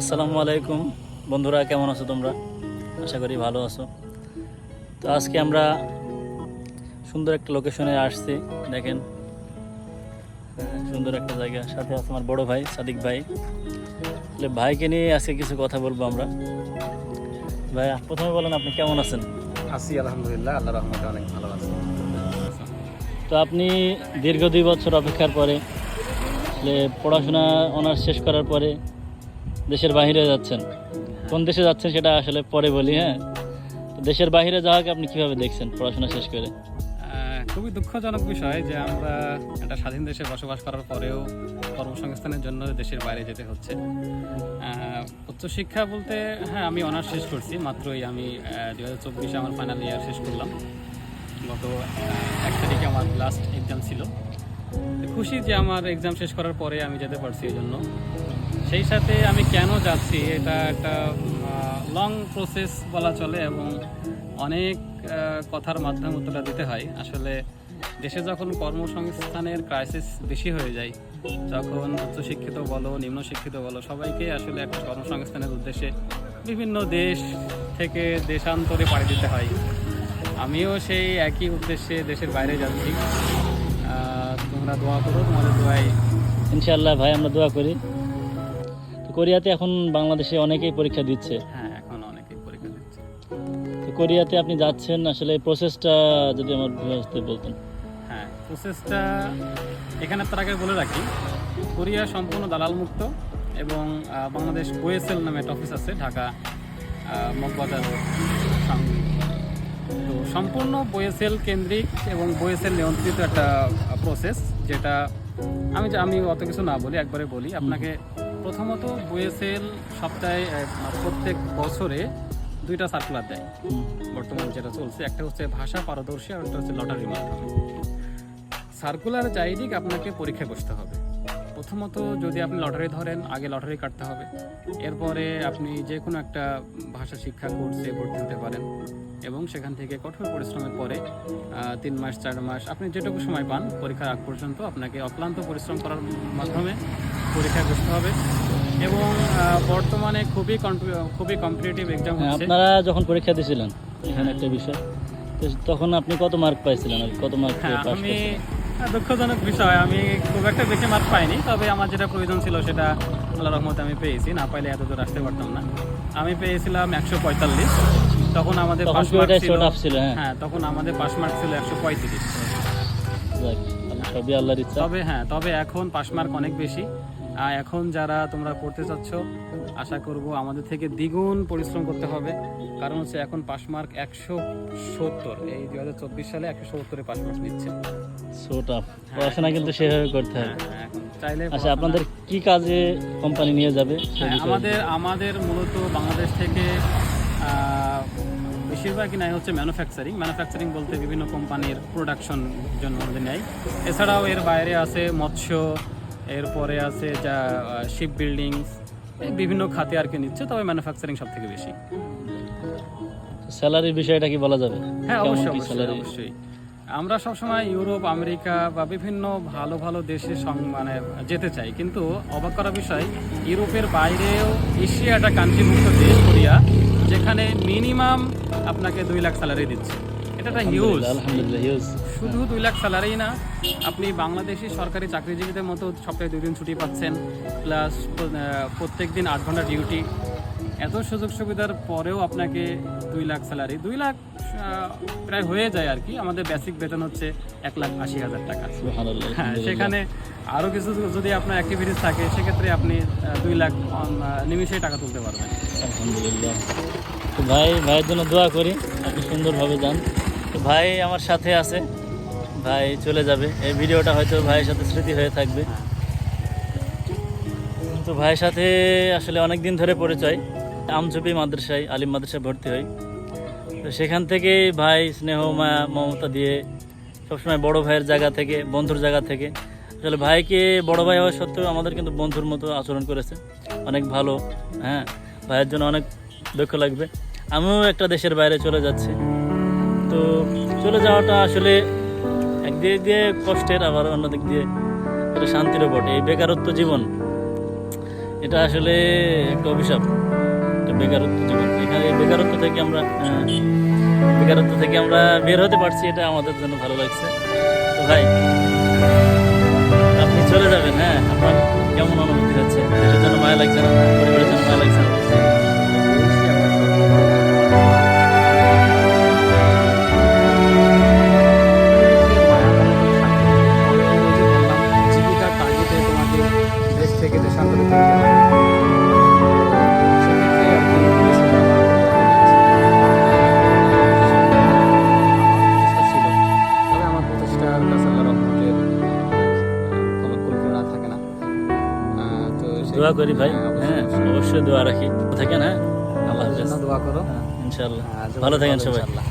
আসসালামু আলাইকুম। বন্ধুরা কেমন আছো তোমরা? আশা করি ভালো আছো। তো আজকে আমরা সুন্দর একটা লোকেশনে আসছি দেখেন। সুন্দর একটা জায়গা। সাথে আছে আমার বড় ভাই সাদিক ভাই। তাহলে ভাইকে নিয়ে আজকে কিছু কথা বলব আমরা। ভাই প্রথমে বলেন আপনি কেমন আছেন? আছি আলহামদুলিল্লাহ আল্লাহ রহমতে অনেক ভালো আছি। তো আপনি দীর্ঘ দুই বছর অপেক্ষার পরে পড়াশোনা অনার্স শেষ করার পরে দেশের বাইরে যাচ্ছেন। কোন দেশে যাচ্ছেন সেটা আসলে পরে বলি হ্যাঁ? দেশের বাইরে যাওয়াকে আপনি কীভাবে দেখছেন পড়াশোনা শেষ করে? খুবই দুঃখজনক বিষয় যে আমরা একটা স্বাধীন দেশে বসবাস করার পরেও কর্মসংস্থানের জন্য দেশের বাইরে যেতে হচ্ছে। উচ্চশিক্ষা বলতে হ্যাঁ আমি অনার্স শেষ করছি, মাত্রই আমি দু হাজার চব্বিশে আমার ফাইনাল ইয়ার শেষ করলাম। গত এক তারিখে আমার লাস্ট এক্সাম ছিল। খুশি যে আমার এক্সাম শেষ করার পরে আমি যেতে পারছি এই জন্য। সেই সাথে আমি কেন যাচ্ছি এটা একটা লং প্রসেস বলা চলে এবং অনেক কথার মাধ্যমে উত্তরটা দিতে হয়। আসলে দেশে যখন কর্মসংস্থানের ক্রাইসিস বেশি হয়ে যায় তখন উচ্চশিক্ষিত বলো নিম্ন শিক্ষিত বলো, সবাইকে আসলে একটা কর্মসংস্থানের উদ্দেশ্যে বিভিন্ন দেশ থেকে দেশান্তরে পাড়ি দিতে হয়। আমিও সেই একই উদ্দেশ্যে দেশের বাইরে যাচ্ছি। তোমরা দোয়া করো, তোমাদের দোয়াই ইনশাল্লাহ ভাই, আমরা দোয়া করি। কোরিয়াতে এখন বাংলাদেশে অনেকেই পরীক্ষা দিচ্ছে। হ্যাঁ এখন অনেকেই পরীক্ষা দিচ্ছে। তো কোরিয়াতে আপনি যাচ্ছেন আসলে প্রসেসটা যদি আমার বুঝতে বলতেন। হ্যাঁ প্রসেসটা এখানে তার আগে বলে রাখি কোরিয়া সম্পূর্ণ দালাল মুক্ত এবং বাংলাদেশ ওয়েসেল নামে একটা অফিস আছে ঢাকা মগবাজার তো সম্পূর্ণ বয়েসেল কেন্দ্রিক এবং বয়েসেল নিয়ন্ত্রিত একটা প্রসেস যেটা আমি আমি অত কিছু না বলি একবারে বলি। আপনাকে প্রথমত বয়েসেল সপ্তাহে প্রত্যেক বছরে দুইটা সার্কুলার দেয়। বর্তমানে যেটা চলছে, একটা হচ্ছে ভাষা পারদর্শী আর একটা হচ্ছে লটারি মাধ্যমে। সার্কুলার যাই দিক আপনাকে পরীক্ষা করতে হবে। প্রথমত যদি আপনি লটারি ধরেন, আগে লটারি কাটতে হবে। এরপরে আপনি যে কোনো একটা ভাষা শিক্ষা কোর্সে ভর্তি হতে পারেন এবং সেখান থেকে কঠোর পরিশ্রমের পরে তিন মাস, চার মাস, আপনি যেটুকু সময় পান, পরীক্ষার আগ পর্যন্ত আপনাকে অক্লান্ত পরিশ্রম করার মাধ্যমে পরীক্ষায় বসতে হবে। এবং বর্তমানে খুবই খুবই কম্পিটিটিভ এক্সাম হ্যাঁ, হচ্ছে। আপনারা যখন পরীক্ষা দিয়েছিলেন এখানে একটা বিষয় তখন আপনি কত মার্ক পাইছিলেন কত মার্ক হ্যাঁ আমি দুঃখজনক বিষয়। আমি খুব একটা বেশি মার্ক পাইনি তবে আমার যেটা প্রয়োজন ছিল সেটা আল্লাহ রহমতে আমি পেয়েছি। না পাইলে এত দূর আসতে পারতাম না। আমি পেয়েছিলাম একশো পঁয়তাল্লিশ। তখন আমাদের পাস মার্ক ছিল হ্যাঁ। হ্যাঁ তখন আমাদের পাস মার্ক ছিল একশো পঁয়ত্রিশ। তবে হ্যাঁ তবে এখন পাস মার্ক অনেক বেশি। এখন যারা তোমরা পড়তে চাচ্ছ আশা করব আমাদের থেকে দ্বিগুণ পরিশ্রম করতে হবে। কারণ হচ্ছে এখন পাস মার্ক একশো সত্তর। এই দুই হাজার চব্বিশ সালে একশো সত্তরে পাস মার্ক নিচ্ছে। পড়াশোনা কিন্তু সেভাবে করতে হ্যাঁ। হবে হ্যাঁ, চাইলে আচ্ছা আপনাদের কি কাজে কোম্পানি নিয়ে যাবে হ্যাঁ, আমাদের আমাদের মূলত বাংলাদেশ থেকে বেশিরভাগই নেয় হচ্ছে ম্যানুফ্যাকচারিং ম্যানুফ্যাকচারিং বলতে বিভিন্ন কোম্পানির প্রোডাকশন জন্য আমাদের নেয়। এছাড়াও এর বাইরে আছে মৎস্য এরপরে আছে যা শিপ বিল্ডিং বিভিন্ন খাতে আর কি নিচ্ছে তবে ম্যানুফ্যাকচারিং সব থেকে বেশি। স্যালারির বিষয়টা কি বলা যাবে? হ্যাঁ অবশ্যই অবশ্যই অবশ্যই। আমরা সবসময় ইউরোপ আমেরিকা বা বিভিন্ন ভালো ভালো দেশে সং- মানে যেতে চাই কিন্তু অবাক করা বিষয় ইউরোপের বাইরেও এশিয়া একটা কান্ট্রিভুক্ত দেশ কোরিয়া যেখানে মিনিমাম আপনাকে দুই লাখ স্যালারি দিচ্ছে। এটা একটা হিউজ আলহামদুলিল্লাহ হিউজ শুধু দুই লাখ স্যালারি না আপনি বাংলাদেশি সরকারি চাকরিজীবীদের মতো সপ্তাহে দুই দিন ছুটি পাচ্ছেন প্লাস প্রত্যেক দিন আট ঘণ্টা ডিউটি এত সুযোগ সুবিধার পরেও আপনাকে দুই লাখ স্যালারি দুই লাখ প্রায় হয়ে যায় আর কি। আমাদের বেসিক বেতন হচ্ছে এক লাখ আশি হাজার টাকা। হ্যাঁ সেখানে আরও কিছু যদি আপনার অ্যাক্টিভিটিস থাকে সেক্ষেত্রে আপনি দুই লাখ নিমিশেই টাকা তুলতে পারবেন। আলহামদুলিল্লাহ। ভাই ভাইয়ের জন্য দোয়া করি আপনি সুন্দরভাবে যান। ভাই আমার সাথে আছে। ভাই চলে যাবে। এই ভিডিওটা হয়তো ভাইয়ের সাথে স্মৃতি হয়ে থাকবে। তো ভাইয়ের সাথে আসলে অনেক দিন ধরে পরিচয়। আমচুপি মাদ্রাসায়, আলিম মাদ্রাসায় ভর্তি হই। তো সেখান থেকে ভাই স্নেহ, মায়া, মমতা দিয়ে সবসময় বড় ভাইয়ের জায়গা থেকে, বন্ধুর জায়গা থেকে। আসলে ভাইকে বড় ভাই হওয়া সত্ত্বেও আমাদের কিন্তু বন্ধুর মতো আচরণ করেছে। অনেক ভালো হ্যাঁ। ভাইয়ের জন্য অনেক দুঃখ লাগবে। আমিও একটা দেশের বাইরে চলে যাচ্ছি। তো চলে যাওয়াটা আসলে একদিক দিয়ে কষ্টের, আবার অন্যদিক দিয়ে একটা শান্তিরও বটে। এই বেকারত্ব জীবন, এটা আসলে একটা অভিশাপ, একটা বেকারত্ব জীবন। এখানে বেকারত্ব থেকে আমরা বেকারত্ব থেকে আমরা বের হতে পারছি, এটা আমাদের জন্য ভালো লাগছে। তো ভাই, আপনি চলে যাবেন হ্যাঁ? আপনার কেমন অনুভূতি হচ্ছে? দেশের জন্য মায়া লাগছে না? পরিবারের জন্য মায়া লাগছে না? দোয়া করি ভাই হ্যাঁ, অবশ্যই, হ্যাঁ দোয়া রাখি। থাকেন হ্যাঁ আল্লাহ দোয়া করো। ভালো থাকেন সবাই। ইনশাআল্লাহ।